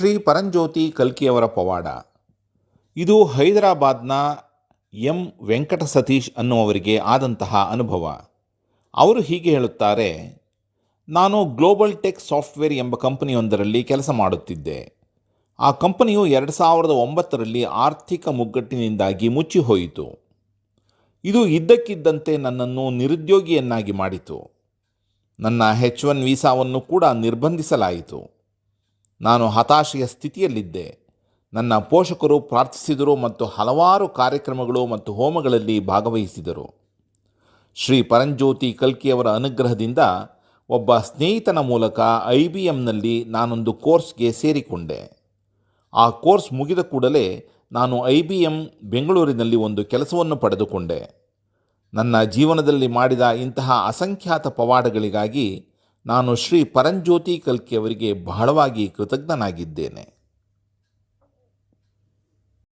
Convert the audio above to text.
ಶ್ರೀ ಪರಂಜ್ಯೋತಿ ಕಲ್ಕಿಯವರ ಪವಾಡ. ಇದು ಹೈದರಾಬಾದ್ನ ಎಂ ವೆಂಕಟ ಸತೀಶ್ ಅನ್ನುವವರಿಗೆ ಆದಂತಹ ಅನುಭವ. ಅವರು ಹೀಗೆ ಹೇಳುತ್ತಾರೆ, ನಾನು ಗ್ಲೋಬಲ್ ಟೆಕ್ ಸಾಫ್ಟ್ವೇರ್ ಎಂಬ ಕಂಪನಿಯೊಂದರಲ್ಲಿ ಕೆಲಸ ಮಾಡುತ್ತಿದ್ದೆ. ಆ ಕಂಪನಿಯು ಎರಡು ಸಾವಿರದ ಒಂಬತ್ತರಲ್ಲಿ ಆರ್ಥಿಕ ಮುಗ್ಗಟ್ಟಿನಿಂದಾಗಿ ಮುಚ್ಚಿಹೋಯಿತು ಇದು ಇದ್ದಕ್ಕಿದ್ದಂತೆ ನನ್ನನ್ನು ನಿರುದ್ಯೋಗಿಯನ್ನಾಗಿ ಮಾಡಿತು. ನನ್ನ ಹೆಚ್ ಒನ್ ವೀಸಾವನ್ನು ಕೂಡ ನಿರ್ಬಂಧಿಸಲಾಯಿತು. ನಾನು ಹತಾಶೆಯ ಸ್ಥಿತಿಯಲ್ಲಿದ್ದೆ. ನನ್ನ ಪೋಷಕರು ಪ್ರಾರ್ಥಿಸಿದರು ಮತ್ತು ಹಲವಾರು ಕಾರ್ಯಕ್ರಮಗಳು ಮತ್ತು ಹೋಮಗಳಲ್ಲಿ ಭಾಗವಹಿಸಿದರು. ಶ್ರೀ ಪರಂಜ್ಯೋತಿ ಕಲ್ಕಿಯವರ ಅನುಗ್ರಹದಿಂದ ಒಬ್ಬ ಸ್ನೇಹಿತನ ಮೂಲಕ ಐ ಬಿ ಎಮ್ನಲ್ಲಿ ನಾನೊಂದು ಕೋರ್ಸ್ಗೆ ಸೇರಿಕೊಂಡೆ. ಆ ಕೋರ್ಸ್ ಮುಗಿದ ಕೂಡಲೇ ನಾನು ಐ ಬಿ ಎಂ ಬೆಂಗಳೂರಿನಲ್ಲಿ ಒಂದು ಕೆಲಸವನ್ನು ಪಡೆದುಕೊಂಡೆ. ನನ್ನ ಜೀವನದಲ್ಲಿ ಮಾಡಿದ ಇಂತಹ ಅಸಂಖ್ಯಾತ ಪವಾಡಗಳಿಗಾಗಿ ನಾನು ಶ್ರೀ ಪರಂಜ್ಯೋತಿ ಕಲ್ಕಿಯವರಿಗೆ ಬಹಳವಾಗಿ ಕೃತಜ್ಞನಾಗಿದ್ದೇನೆ.